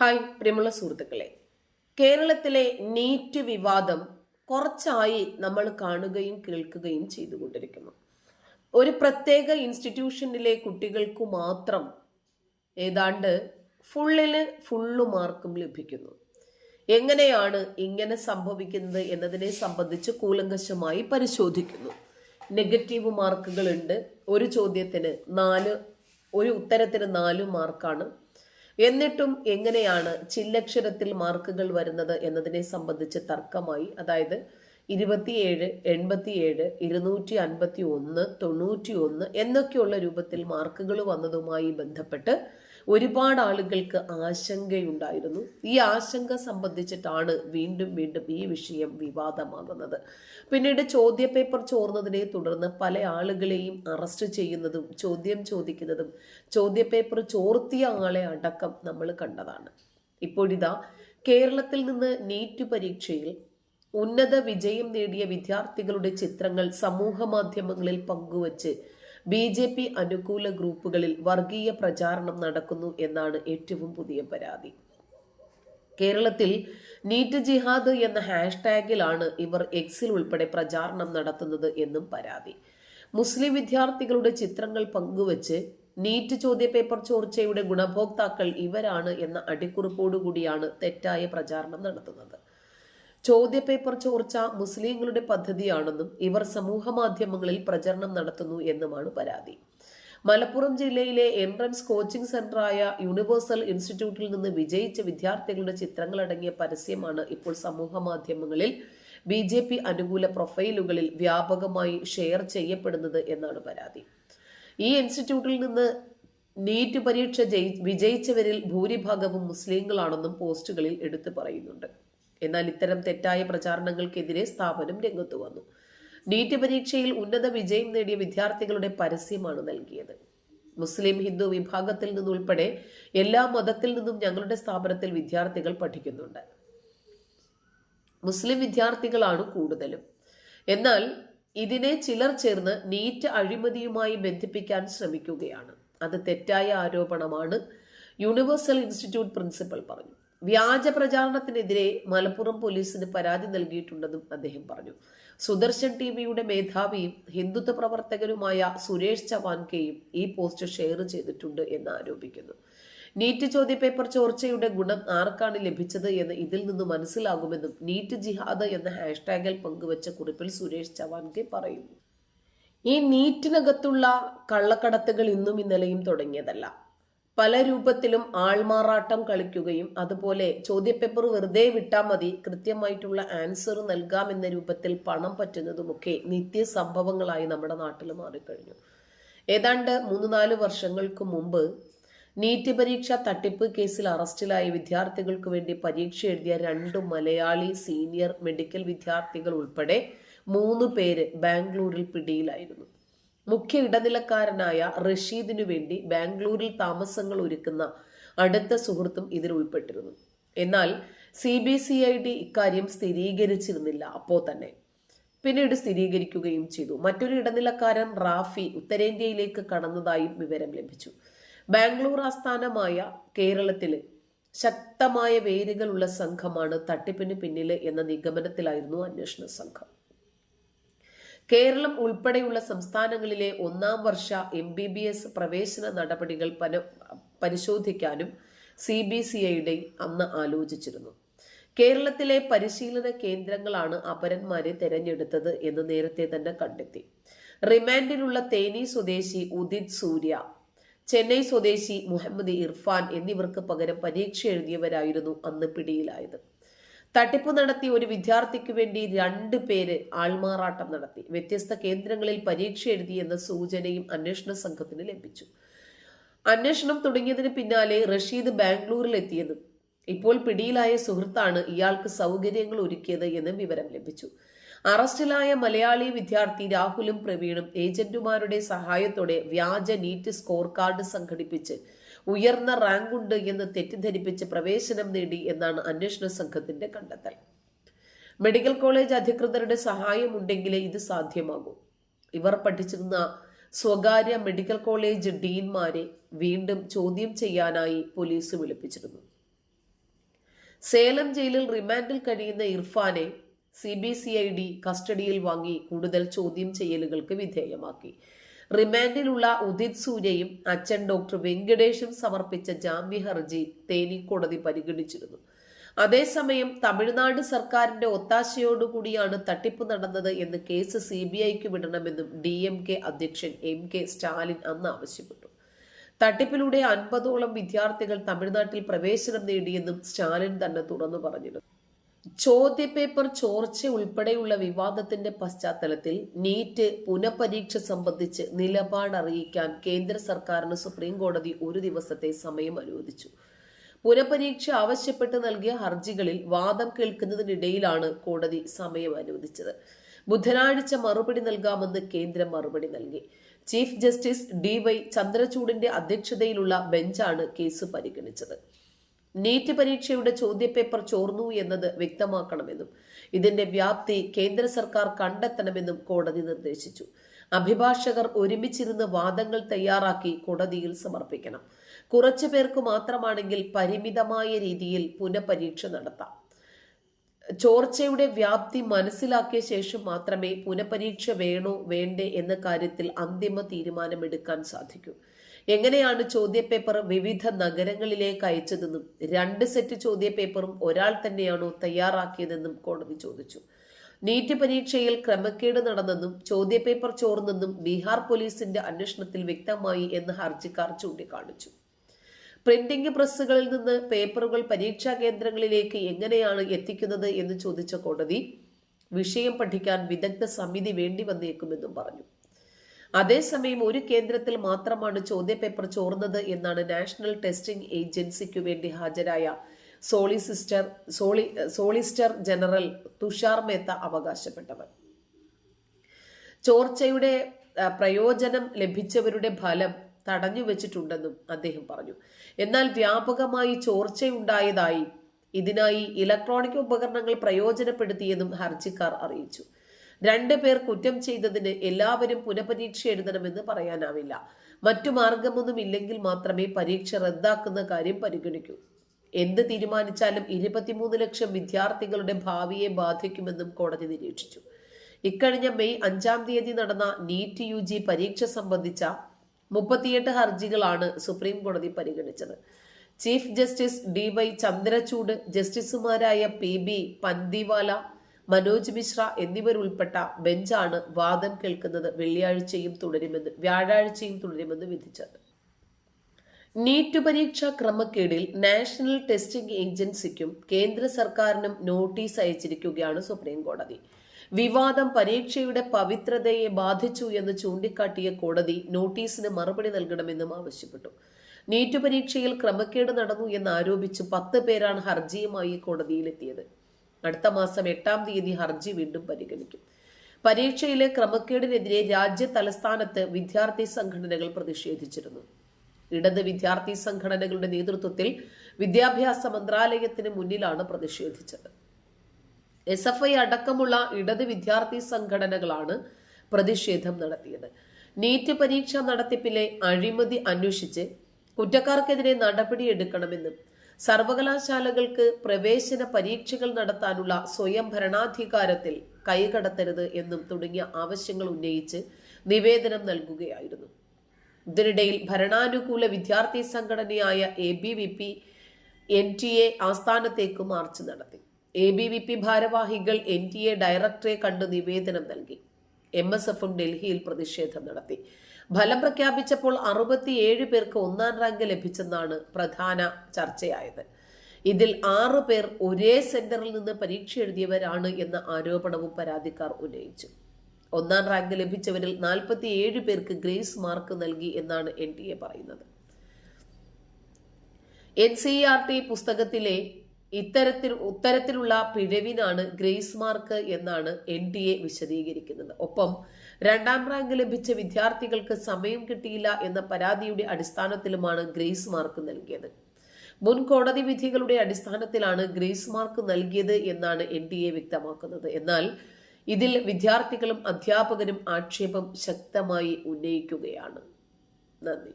Hi പ്രിയമുള്ള സുഹൃത്തുക്കളെ. കേരളത്തിലെ നീറ്റ് വിവാദം കുറച്ചായി നമ്മൾ കാണുകയും കേൾക്കുകയും ചെയ്തുകൊണ്ടിരിക്കുന്നു. ഒരു പ്രത്യേക ഇൻസ്റ്റിറ്റ്യൂഷനിലെ കുട്ടികൾക്കു മാത്രം ഏതാണ്ട് ഫുള്ളിൽ ഫുള്ളു മാർക്കും ലഭിക്കുന്നു. എങ്ങനെയാണ് ഇങ്ങനെ സംഭവിക്കുന്നത് എന്നതിനെ സംബന്ധിച്ച് കൂലങ്കശമായി പരിശോധിക്കുന്നു. നെഗറ്റീവ് മാർക്കുകളുണ്ട്. ഒരു ചോദ്യത്തിന് നാല് ഒരു ഉത്തരത്തിന് നാല് മാർക്കാണ് എന്നിട്ടും എങ്ങനെയാണ് ചില്ലക്ഷരത്തിൽ മാർക്കുകൾ വരുന്നത് എന്നതിനെ സംബന്ധിച്ച് തർക്കമായി. അതായത് ഇരുപത്തിയേഴ് എൺപത്തിയേഴ് ഇരുന്നൂറ്റി അൻപത്തി ഒന്ന് തൊണ്ണൂറ്റി ഒന്ന് എന്നൊക്കെയുള്ള രൂപത്തിൽ മാർക്കുകൾ വന്നതുമായി ബന്ധപ്പെട്ട് ഒരുപാട് ആളുകൾക്ക് ആശങ്കയുണ്ടായിരുന്നു. ഈ ആശങ്ക സംബന്ധിച്ചിട്ടാണ് വീണ്ടും വീണ്ടും ഈ വിഷയം വിവാദമാകുന്നത്. പിന്നീട് ചോദ്യപേപ്പർ ചോർന്നതിനെ തുടർന്ന് പല ആളുകളെയും അറസ്റ്റ് ചെയ്യുന്നതും ചോദ്യം ചോദിക്കുന്നതും ചോദ്യപേപ്പർ ചോർത്തിയ ആളെ അടക്കം നമ്മൾ കണ്ടതാണ്. ഇപ്പോഴിതാ കേരളത്തിൽ നിന്ന് നീറ്റ് പരീക്ഷയിൽ ഉന്നത വിജയം നേടിയ വിദ്യാർത്ഥികളുടെ ചിത്രങ്ങൾ സമൂഹ മാധ്യമങ്ങളിൽ പങ്കുവച്ച് ബി ജെ പി അനുകൂല ഗ്രൂപ്പുകളിൽ വർഗീയ പ്രചാരണം നടക്കുന്നു എന്നാണ് ഏറ്റവും പുതിയ പരാതി. കേരളത്തിൽ നീറ്റ് ജിഹാദ് എന്ന ഹാഷ്ടാഗിലാണ് ഇവർ എക്സിൽ ഉൾപ്പെടെ പ്രചാരണം നടത്തുന്നത് എന്നും പരാതി. മുസ്ലിം വിദ്യാർത്ഥികളുടെ ചിത്രങ്ങൾ പങ്കുവച്ച് നീറ്റ് ചോദ്യപേപ്പർ ചോർച്ചയുടെ ഗുണഭോക്താക്കൾ ഇവരാണ് എന്ന അടിക്കുറിപ്പോടുകൂടിയാണ് തെറ്റായ പ്രചാരണം നടത്തുന്നത്. ചോദ്യപേപ്പർ ചോർച്ച മുസ്ലിങ്ങളുടെ പദ്ധതിയാണെന്നും ഇവർ സമൂഹ മാധ്യമങ്ങളിൽ പ്രചരണം നടത്തുന്നു എന്നുമാണ് പരാതി. മലപ്പുറം ജില്ലയിലെ എൻട്രൻസ് കോച്ചിംഗ് സെന്ററായ യൂണിവേഴ്സൽ ഇൻസ്റ്റിറ്റ്യൂട്ടിൽ നിന്ന് വിജയിച്ച വിദ്യാർത്ഥികളുടെ ചിത്രങ്ങളടങ്ങിയ പരസ്യമാണ് ഇപ്പോൾ സമൂഹ മാധ്യമങ്ങളിൽ ബി ജെ പി അനുകൂല പ്രൊഫൈലുകളിൽ വ്യാപകമായി ഷെയർ ചെയ്യപ്പെടുന്നത് എന്നാണ് പരാതി. ഈ ഇൻസ്റ്റിറ്റ്യൂട്ടിൽ നിന്ന് നീറ്റ് പരീക്ഷ ജയി വിജയിച്ചവരിൽ ഭൂരിഭാഗവും മുസ്ലിങ്ങളാണെന്നും പോസ്റ്റുകളിൽ എടുത്തു പറയുന്നുണ്ട്. എന്നാൽ ഇത്തരം തെറ്റായ പ്രചാരണങ്ങൾക്കെതിരെ സ്ഥാപനം രംഗത്തു വന്നു. നീറ്റ് പരീക്ഷയിൽ ഉന്നത വിജയം നേടിയ വിദ്യാർത്ഥികളുടെ പരസ്യമാണ് നൽകിയത്. മുസ്ലിം ഹിന്ദു വിഭാഗത്തിൽ നിന്നുൾപ്പെടെ എല്ലാ മതത്തിൽ നിന്നും ഞങ്ങളുടെ സ്ഥാപനത്തിൽ വിദ്യാർത്ഥികൾ പഠിക്കുന്നുണ്ട്. മുസ്ലിം വിദ്യാർത്ഥികളാണ് കൂടുതലും. എന്നാൽ ഇതിനെ ചിലർ ചേർന്ന് നീറ്റ് അഴിമതിയുമായി ബന്ധിപ്പിക്കാൻ ശ്രമിക്കുകയാണ്. അത് തെറ്റായ ആരോപണമാണ് യൂണിവേഴ്സൽ ഇൻസ്റ്റിറ്റ്യൂട്ട് പ്രിൻസിപ്പൽ പറഞ്ഞു. വ്യാജ പ്രചാരണത്തിനെതിരെ മലപ്പുറം പോലീസിന് പരാതി നൽകിയിട്ടുണ്ടെന്നും അദ്ദേഹം പറഞ്ഞു. സുദർശൻ ടി വിയുടെ മേധാവിയും ഹിന്ദുത്വ പ്രവർത്തകരുമായ സുരേഷ് ചവാൻകെയും ഈ പോസ്റ്റ് ഷെയർ ചെയ്തിട്ടുണ്ട് എന്ന് ആരോപിക്കുന്നു. നീറ്റ് ചോദ്യപേപ്പർ ചോർച്ചയുടെ ഗുണം ആർക്കാണ് ലഭിച്ചത് എന്ന് ഇതിൽ നിന്ന് മനസ്സിലാകുമെന്നും നീറ്റ് ജിഹാദ് എന്ന ഹാഷ്ടാഗിൽ പങ്കുവച്ച കുറിപ്പിൽ സുരേഷ് ചവാൻകെ പറയുന്നു. ഈ നീറ്റിനകത്തുള്ള കള്ളക്കടത്തുകൾ ഇന്നും ഇന്നലെയും തുടങ്ങിയതല്ല. പല രൂപത്തിലും ആൾമാറാട്ടം കളിക്കുകയും അതുപോലെ ചോദ്യപേപ്പർ വെറുതെ വിട്ടാൽ മതി കൃത്യമായിട്ടുള്ള ആൻസർ നൽകാമെന്ന രൂപത്തിൽ പണം പറ്റുന്നതുമൊക്കെ നിത്യസംഭവങ്ങളായി നമ്മുടെ നാട്ടിൽ മാറിക്കഴിഞ്ഞു. ഏതാണ്ട് മൂന്ന് നാല് വർഷങ്ങൾക്ക് മുമ്പ് നീറ്റ് പരീക്ഷ തട്ടിപ്പ് കേസിൽ അറസ്റ്റിലായ വിദ്യാർത്ഥികൾക്ക് വേണ്ടി പരീക്ഷ എഴുതിയ രണ്ട് മലയാളി സീനിയർ മെഡിക്കൽ വിദ്യാർത്ഥികൾ ഉൾപ്പെടെ മൂന്ന് പേര് ബാംഗ്ലൂരിൽ പിടിയിലായിരുന്നു. മുഖ്യ ഇടനിലക്കാരനായ റഷീദിനു വേണ്ടി ബാംഗ്ലൂരിൽ താമസങ്ങൾ ഒരുക്കുന്ന അടുത്ത സുഹൃത്തും ഇതിൽ ഉൾപ്പെട്ടിരുന്നു. എന്നാൽ C B C I D ഇക്കാര്യം സ്ഥിരീകരിച്ചിരുന്നില്ല. അപ്പോൾ തന്നെ പിന്നീട് സ്ഥിരീകരിക്കുകയും ചെയ്തു. മറ്റൊരു ഇടനിലക്കാരൻ റാഫി ഉത്തരേന്ത്യയിലേക്ക് കടന്നതായും വിവരം ലഭിച്ചു. ബാംഗ്ലൂർ ആസ്ഥാനമായ കേരളത്തിൽ ശക്തമായ വേരുകളുള്ള സംഘമാണ് തട്ടിപ്പിന് പിന്നിൽ എന്ന നിഗമനത്തിലായിരുന്നു അന്വേഷണ സംഘം. കേരളം ഉൾപ്പെടെയുള്ള സംസ്ഥാനങ്ങളിലെ ഒന്നാം വർഷ എം ബി ബി എസ് പ്രവേശന നടപടികൾ പന പരിശോധിക്കാനും സി ബി സി ഐയുടെ അന്ന് ആലോചിച്ചിരുന്നു. കേരളത്തിലെ പരിശീലന കേന്ദ്രങ്ങളാണ് അപരന്മാരെ തെരഞ്ഞെടുത്തത് എന്ന് നേരത്തെ തന്നെ കണ്ടെത്തി. റിമാൻഡിലുള്ള തേനി സ്വദേശി ഉദിത് സൂര്യ ചെന്നൈ സ്വദേശി മുഹമ്മദ് ഇർഫാൻ എന്നിവർക്ക് പകരം പരീക്ഷ എഴുതിയവരായിരുന്നു അന്ന് പിടിയിലായത്. തട്ടിപ്പ് നടത്തി ഒരു വിദ്യാർത്ഥിക്ക് വേണ്ടി രണ്ടു പേര് ആൾമാറാട്ടം നടത്തി. വ്യത്യസ്ത കേന്ദ്രങ്ങളിൽ പരീക്ഷ എഴുതിയെന്ന സൂചനയും അന്വേഷണ സംഘത്തിന് ലഭിച്ചു. അന്വേഷണം തുടങ്ങിയതിന് പിന്നാലെ റഷീദ് ബാംഗ്ലൂരിൽ എത്തിയെന്നും ഇപ്പോൾ പിടിയിലായ സുഹൃത്താണ് ഇയാൾക്ക് സൗകര്യങ്ങൾ ഒരുക്കിയത് എന്ന് വിവരം ലഭിച്ചു. അറസ്റ്റിലായ മലയാളി വിദ്യാർത്ഥി രാഹുലും പ്രവീണും ഏജന്റുമാരുടെ സഹായത്തോടെ വ്യാജ നീറ്റ് സ്കോർ കാർഡ് സംഘടിപ്പിച്ച് ഉയർന്ന റാങ്കുണ്ട് എന്ന് തെറ്റിദ്ധരിപ്പിച്ച് പ്രവേശനം നേടി എന്നാണ് അന്വേഷണ സംഘത്തിന്റെ കണ്ടെത്തൽ. മെഡിക്കൽ കോളേജ് അധികൃതരുടെ സഹായമുണ്ടെങ്കിലേ ഇത് സാധ്യമാകൂ. ഇവർ പഠിച്ചിരുന്ന സ്വകാര്യ മെഡിക്കൽ കോളേജ് ഡീൻമാരെ വീണ്ടും ചോദ്യം ചെയ്യാനായി പോലീസ് വിളിപ്പിച്ചിരുന്നു. സേലം ജയിലിൽ റിമാൻഡിൽ കഴിയുന്ന ഇർഫാനെ C B C I D കസ്റ്റഡിയിൽ വാങ്ങി കൂടുതൽ ചോദ്യം ചെയ്യലുകൾക്ക് വിധേയമാക്കി. റിമാൻഡിലുള്ള ഉദിത് സൂര്യയും അച്ഛൻ ഡോക്ടർ വെങ്കടേഷും സമർപ്പിച്ച ജാമ്യ ഹർജി തേനി കോടതി പരിഗണിച്ചിരുന്നു. അതേസമയം തമിഴ്നാട് സർക്കാരിന്റെ ഒത്താശയോടുകൂടിയാണ് തട്ടിപ്പ് നടന്നത് എന്ന് കേസ് സി ബി ഐക്ക് വിടണമെന്നും ഡി എം കെ അധ്യക്ഷൻ എം കെ സ്റ്റാലിൻ അന്ന് ആവശ്യപ്പെട്ടു. തട്ടിപ്പിലൂടെ അൻപതോളം വിദ്യാർത്ഥികൾ തമിഴ്നാട്ടിൽ പ്രവേശനം നേടിയെന്നും സ്റ്റാലിൻ തന്നെ തുറന്നു പറഞ്ഞിരുന്നു. ചോദ്യപേപ്പർ ചോർച്ച ഉൾപ്പെടെയുള്ള വിവാദത്തിന്റെ പശ്ചാത്തലത്തിൽ നീറ്റ് പുനഃപരീക്ഷ സംബന്ധിച്ച് നിലപാട് അറിയിക്കാൻ കേന്ദ്ര സർക്കാരിന് സുപ്രീം കോടതി ഒരു ദിവസത്തെ സമയം അനുവദിച്ചു. പുനഃപരീക്ഷ ആവശ്യപ്പെട്ട് നൽകിയ ഹർജികളിൽ വാദം കേൾക്കുന്നതിനിടയിലാണ് കോടതി സമയം അനുവദിച്ചത്. ബുധനാഴ്ച മറുപടി നൽകാമെന്ന് കേന്ദ്രം മറുപടി നൽകി. ചീഫ് ജസ്റ്റിസ് ഡി വൈ ചന്ദ്രചൂഡിന്റെ അധ്യക്ഷതയിലുള്ള ബെഞ്ചാണ് കേസ് പരിഗണിച്ചത്. നീറ്റ് പരീക്ഷയുടെ ചോദ്യപേപ്പർ ചോർന്നു എന്നത് വ്യക്തമാക്കണമെന്നും ഇതിന്റെ വ്യാപ്തി കേന്ദ്ര സർക്കാർ കണ്ടെത്തണമെന്നും കോടതി നിർദ്ദേശിച്ചു. അഭിഭാഷകർ ഒരുമിച്ചിരുന്ന് വാദങ്ങൾ തയ്യാറാക്കി കോടതിയിൽ സമർപ്പിക്കണം. കുറച്ചു പേർക്ക് മാത്രമാണെങ്കിൽ പരിമിതമായ രീതിയിൽ പുനഃപരീക്ഷ നടത്താം. ചോർച്ചയുടെ വ്യാപ്തി മനസ്സിലാക്കിയ ശേഷം മാത്രമേ പുനഃപരീക്ഷ വേണോ വേണ്ടേ എന്ന കാര്യത്തിൽ അന്തിമ തീരുമാനമെടുക്കാൻ സാധിക്കൂ. എങ്ങനെയാണ് ചോദ്യപേപ്പർ വിവിധ നഗരങ്ങളിലേക്ക് അയച്ചതെന്നും രണ്ട് സെറ്റ് ചോദ്യപേപ്പറും ഒരാൾ തന്നെയാണോ തയ്യാറാക്കിയതെന്നും കോടതി ചോദിച്ചു. നീറ്റ് പരീക്ഷയിൽ ക്രമക്കേട് നടന്നെന്നും ചോദ്യപേപ്പർ ചോർന്നെന്നും ബീഹാർ പോലീസിന്റെ അന്വേഷണത്തിൽ വ്യക്തമായി എന്ന് ഹർജിക്കാർ ചൂണ്ടിക്കാണിച്ചു. പ്രിന്റിംഗ് പ്രസ്സുകളിൽ നിന്ന് പേപ്പറുകൾ പരീക്ഷാ കേന്ദ്രങ്ങളിലേക്ക് എങ്ങനെയാണ് എത്തിക്കുന്നത് എന്ന് ചോദിച്ച കോടതി വിഷയം പഠിക്കാൻ വിദഗ്ധ സമിതി വേണ്ടി വന്നേക്കുമെന്നും പറഞ്ഞു. അതേസമയം ഒരു കേന്ദ്രത്തിൽ മാത്രമാണ് ചോദ്യപേപ്പർ ചോർന്നത് എന്നാണ് നാഷണൽ ടെസ്റ്റിംഗ് ഏജൻസിക്കു വേണ്ടി ഹാജരായ സോളിസിസ്റ്റർ സോളി സോളിസ്റ്റർ ജനറൽ തുഷാർ മേത്ത അവകാശപ്പെട്ടവർ. ചോർച്ചയുടെ പ്രയോജനം ലഭിച്ചവരുടെ ഫലം തടഞ്ഞു വെച്ചിട്ടുണ്ടെന്നും അദ്ദേഹം പറഞ്ഞു. എന്നാൽ വ്യാപകമായി ചോർച്ചയുണ്ടായതായി ഇതിനായി ഇലക്ട്രോണിക് ഉപകരണങ്ങൾ പ്രയോജനപ്പെടുത്തിയെന്നും ഹർജിക്കാർ അറിയിച്ചു. രണ്ട് പേർ കുറ്റം ചെയ്തതിന് എല്ലാവരും പുനഃപരീക്ഷ എഴുതണമെന്ന് പറയാനാവില്ല. മറ്റു മാർഗമൊന്നും ഇല്ലെങ്കിൽ മാത്രമേ പരീക്ഷ റദ്ദാക്കുന്ന കാര്യം പരിഗണിക്കൂ. എന്ത് തീരുമാനിച്ചാലും ഇരുപത്തിമൂന്ന് ലക്ഷം വിദ്യാർത്ഥികളുടെ ഭാവിയെ ബാധിക്കുമെന്നും കോടതി നിരീക്ഷിച്ചു. ഇക്കഴിഞ്ഞ മെയ് അഞ്ചാം തീയതി നടന്ന നീറ്റ് യു ജി പരീക്ഷ സംബന്ധിച്ച മുപ്പത്തിയെട്ട് ഹർജികളാണ് സുപ്രീം കോടതി പരിഗണിച്ചത്. Chief justice D Y Chandrachud ജസ്റ്റിസുമാരായ പി ബി പന്തിവാല മനോജ് മിശ്ര എന്നിവരുൾപ്പെട്ട ബെഞ്ചാണ് വാദം കേൾക്കുന്നത് വെള്ളിയാഴ്ചയും തുടരുമെന്ന് വ്യാഴാഴ്ചയും തുടരുമെന്ന് വിധിച്ചത്. നീറ്റ് പരീക്ഷാ ക്രമക്കേടിൽ നാഷണൽ ടെസ്റ്റിംഗ് ഏജൻസിക്കും കേന്ദ്ര സർക്കാരിനും നോട്ടീസ് അയച്ചിരിക്കുകയാണ് സുപ്രീം കോടതി വിവാദം പരീക്ഷയുടെ പവിത്രതയെ ബാധിച്ചു എന്ന് ചൂണ്ടിക്കാട്ടിയ കോടതി നോട്ടീസിന് മറുപടി നൽകണമെന്നും ആവശ്യപ്പെട്ടു. നീറ്റ് പരീക്ഷയിൽ ക്രമക്കേട് നടന്നു എന്ന് ആരോപിച്ച് പത്ത് പേരാണ് ഹർജിയുമായി കോടതിയിലെത്തിയത്. അടുത്ത മാസം എട്ടാം തീയതി ഹർജി വീണ്ടും പരിഗണിക്കും. പരീക്ഷയിലെ ക്രമക്കേടിനെതിരെ രാജ്യ തലസ്ഥാനത്ത് വിദ്യാർത്ഥി സംഘടനകൾ പ്രതിഷേധിച്ചിരുന്നു. ഇടത് വിദ്യാർത്ഥി സംഘടനകളുടെ നേതൃത്വത്തിൽ വിദ്യാഭ്യാസ മന്ത്രാലയത്തിന് മുന്നിലാണ് പ്രതിഷേധിച്ചത്. എസ് എഫ് ഐ അടക്കമുള്ള ഇടത് വിദ്യാർത്ഥി സംഘടനകളാണ് പ്രതിഷേധം നടത്തിയത്. നീറ്റ് പരീക്ഷ നടത്തിപ്പിലെ അഴിമതി അന്വേഷിച്ച് കുറ്റക്കാർക്കെതിരെ നടപടിയെടുക്കണമെന്നും സർവകലാശാലകൾക്ക് പ്രവേശന പരീക്ഷകൾ നടത്താനുള്ള സ്വയം ഭരണാധികാരത്തിൽ കൈകടത്തരുത് എന്നും തുടങ്ങിയ ആവശ്യങ്ങൾ ഉന്നയിച്ച് നിവേദനം നൽകുകയായിരുന്നു. ഇതിനിടയിൽ ഭരണാനുകൂല വിദ്യാർത്ഥി സംഘടനയായ A B V P N T A ആസ്ഥാനത്തേക്ക് march നടത്തി. എ ബി വി പി ഭാരവാഹികൾ എൻ ടി എ ഡയറക്ടറെ കണ്ട് നിവേദനം നൽകി. എം എസ് എഫും ഡൽഹിയിൽ പ്രതിഷേധം നടത്തി. ഫലം പ്രഖ്യാപിച്ചപ്പോൾ അറുപത്തിയേഴ് പേർക്ക് ഒന്നാം റാങ്ക് ലഭിച്ചെന്നാണ് പ്രധാന ചർച്ചയായത്. ഇതിൽ ആറു പേർ ഒരേ സെന്ററിൽ നിന്ന് പരീക്ഷ എഴുതിയവരാണ് എന്ന ആരോപണവും പരാതിക്കാർ ഉന്നയിച്ചു. ഒന്നാം റാങ്ക് ലഭിച്ചവരിൽ നാൽപ്പത്തിയേഴ് പേർക്ക് ഗ്രേസ് മാർക്ക് നൽകി എന്നാണ് എൻ ടി എ പറയുന്നത്. എൻ സി ആർ ടി പുസ്തകത്തിലെ ഇത്തരത്തിൽ ഉത്തരത്തിലുള്ള പിഴവിനാണ് ഗ്രേസ് മാർക്ക് എന്നാണ് എൻ ഡി എ വിശദീകരിക്കുന്നത്. ഒപ്പം രണ്ടാം റാങ്ക് ലഭിച്ച വിദ്യാർത്ഥികൾക്ക് സമയം കിട്ടിയില്ല എന്ന പരാതിയുടെ അടിസ്ഥാനത്തിലുമാണ് ഗ്രേസ് മാർക്ക് നൽകിയത്. മുൻ കോടതി വിധികളുടെ അടിസ്ഥാനത്തിലാണ് ഗ്രേസ് മാർക്ക് നൽകിയത് എന്നാണ് എൻ ഡി എ വ്യക്തമാക്കുന്നത്. എന്നാൽ ഇതിൽ വിദ്യാർത്ഥികളും അധ്യാപകരും ആക്ഷേപം ശക്തമായി ഉന്നയിക്കുകയാണ്. നന്ദി.